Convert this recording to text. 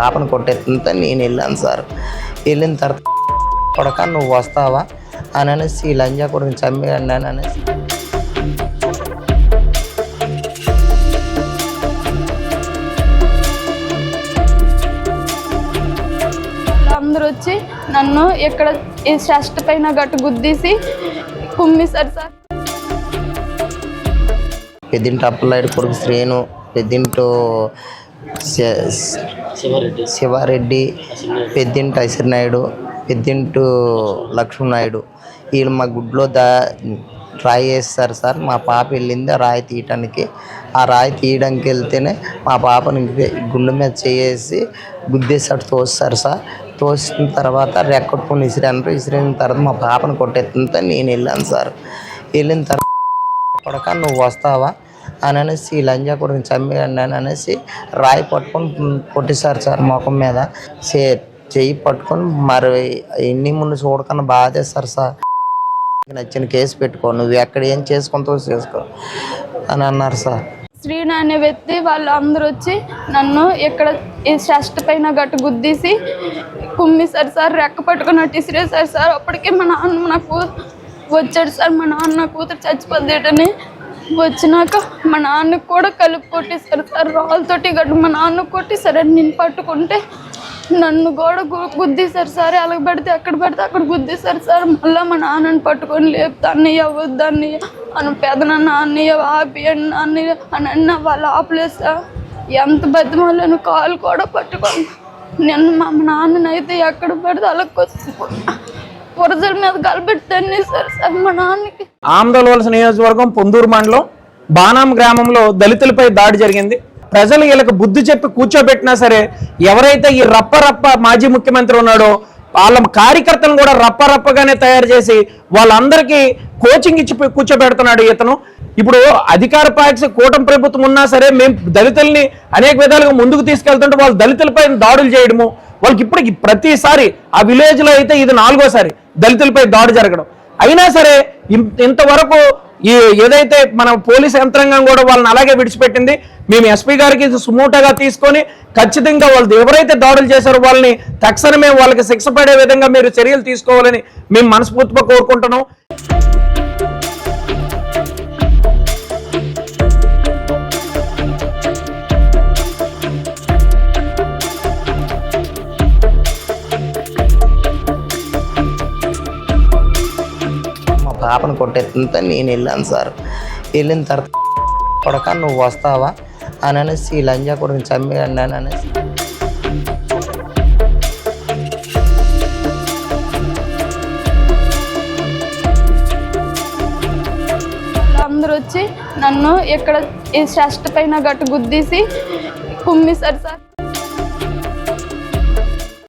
పాపను కొట్టేస్తుంటే నేను వెళ్ళాను సార్. వెళ్ళిన తర్వాత కొడక నువ్వు వస్తావా? అని అనేసి ఈ లంజా కొడుకుని చంపేయండి అని అనేసి. అందరూ వచ్చి నన్ను ఎక్కడ ఈ షష్ట పైన గట్టు గుద్దీసి కుమ్మిసారు సార్. పెద్దింటి అప్పలనాయుడు కొడుకు శ్రీను పెద్దింటు శివారెడ్డి. శివారెడ్డి పెద్దింటి ఐశ్వర్నాయుడు పెద్దింటు లక్ష్మణనాయుడు వీళ్ళు మా గుడ్లో దా రాయి వేస్తారు సార్. మా పాప వెళ్ళింది ఆ రాయి తీయటానికి. ఆ రాయి తీయడానికి వెళ్తేనే మా పాపని గుండె మీద చేసి గుద్దేసాడు తోస్తారు సార్. తోసిన తర్వాత రెక్కట్టుకుని విసిరాను విసిరిన తర్వాత మా పాపను కొట్టేస్తుంటే నేను వెళ్ళాను సార్. వెళ్ళిన తర్వాత కొడక నువ్వు వస్తావా? అని అనేసి ఈ లంజా కొడుకుని చంపేయండి అని అనేసి రాయి పట్టుకొని కొట్టేశారు సార్ ముఖం మీద. చే చెయ్యి పట్టుకొని మరి ఎన్ని ముందు చూడకన్నా బాధేస్తారు సార్. నచ్చిన కేసు పెట్టుకో నువ్వు ఎక్కడ ఏం చేసుకుంటావో చేసుకో అని అన్నారు సార్. శ్రీను అనే వ్యక్తి వాళ్ళు అందరూ వచ్చి నన్ను ఇక్కడ ఈ షష్ట పైన గట్టు గుద్దీసి కుమ్మిసారు సార్ రెక్క పట్టుకున్నట్టు ఇసిరేసారు సార్. అప్పటికే మా నాన్న నాకు వచ్చాడు సార్ మా నాన్న కూతురు చచ్చిపోద్దేటని వచ్చినాక మా నాన్న కూడా కలుపు కొట్టేశారు సార్ రాళ్ళతోటి గట్టు మా నాన్న కొట్టేశారు నేను పట్టుకుంటే నన్ను కూడా గుద్దేశారు సార్. ఎలా పడితే అక్కడ పడితే అక్కడ గుద్దేశారు సార్. మళ్ళీ మా నాన్నని పట్టుకొని లేపుతా అన్నయ్య వద్దు అన్నయ్య అని పెదనాన్న అన్నయ్య ఆపియండి అన్నయ్య అని అన్న వాళ్ళు ఆపలేదు ఎంత బతిమాలను కాలు కూడా పట్టుకొని. నేను మా నాన్ననైతే ఎక్కడ పడితే అలా పురజల మీద కలబెట్టాను సార్ ఆమ్దలవలస నియోజకవర్గం పొందూరు మండలం బాణం గ్రామంలో దళితులపై దాడి జరిగింది. ప్రజలు వీళ్ళకి బుద్ధి చెప్పి కూర్చోబెట్టినా సరే ఎవరైతే ఈ రప్ప రప్ప మాజీ ముఖ్యమంత్రి ఉన్నాడో వాళ్ళ కార్యకర్తలను కూడా రప్పరప్పగానే తయారు చేసి వాళ్ళందరికీ కోచింగ్ ఇచ్చి కూర్చోబెడుతున్నాడు ఇతను. ఇప్పుడు అధికార పార్టీ కూటమి ప్రభుత్వం ఉన్నా సరే మేము దళితుల్ని అనేక విధాలుగా ముందుకు తీసుకెళ్తుంటే వాళ్ళు దళితులపై దాడులు చేయడము వాళ్ళకి ఇప్పటికి ప్రతిసారి ఆ విలేజ్లో అయితే ఇది నాలుగోసారి దళితులపై దాడి జరగడం. అయినా సరే ఇంతవరకు ఈ ఏదైతే మన పోలీస్ యంత్రాంగం కూడా వాళ్ళని అలాగే విడిచిపెట్టింది మేము ఎస్పీ గారికి ఇది తీసుకొని ఖచ్చితంగా వాళ్ళు ఎవరైతే దాడులు చేశారో వాళ్ళని తక్షణమే వాళ్ళకి శిక్ష పడే విధంగా మీరు చర్యలు తీసుకోవాలని మేము మనస్ఫూర్తిగా కోరుకుంటున్నాం. పాపను కొట్టేంత నేను వెళ్ళాను సార్. వెళ్ళిన తర్వాత కొడక నువ్వు వస్తావా? అని అనేసి ఈ లంజా కొడుకుని చంపేయండి అని అనేసి. అందరూ వచ్చి నన్ను ఎక్కడ ఈ షష్ట పైన గట్టు గుద్దీసి కుమ్మిసారు సార్.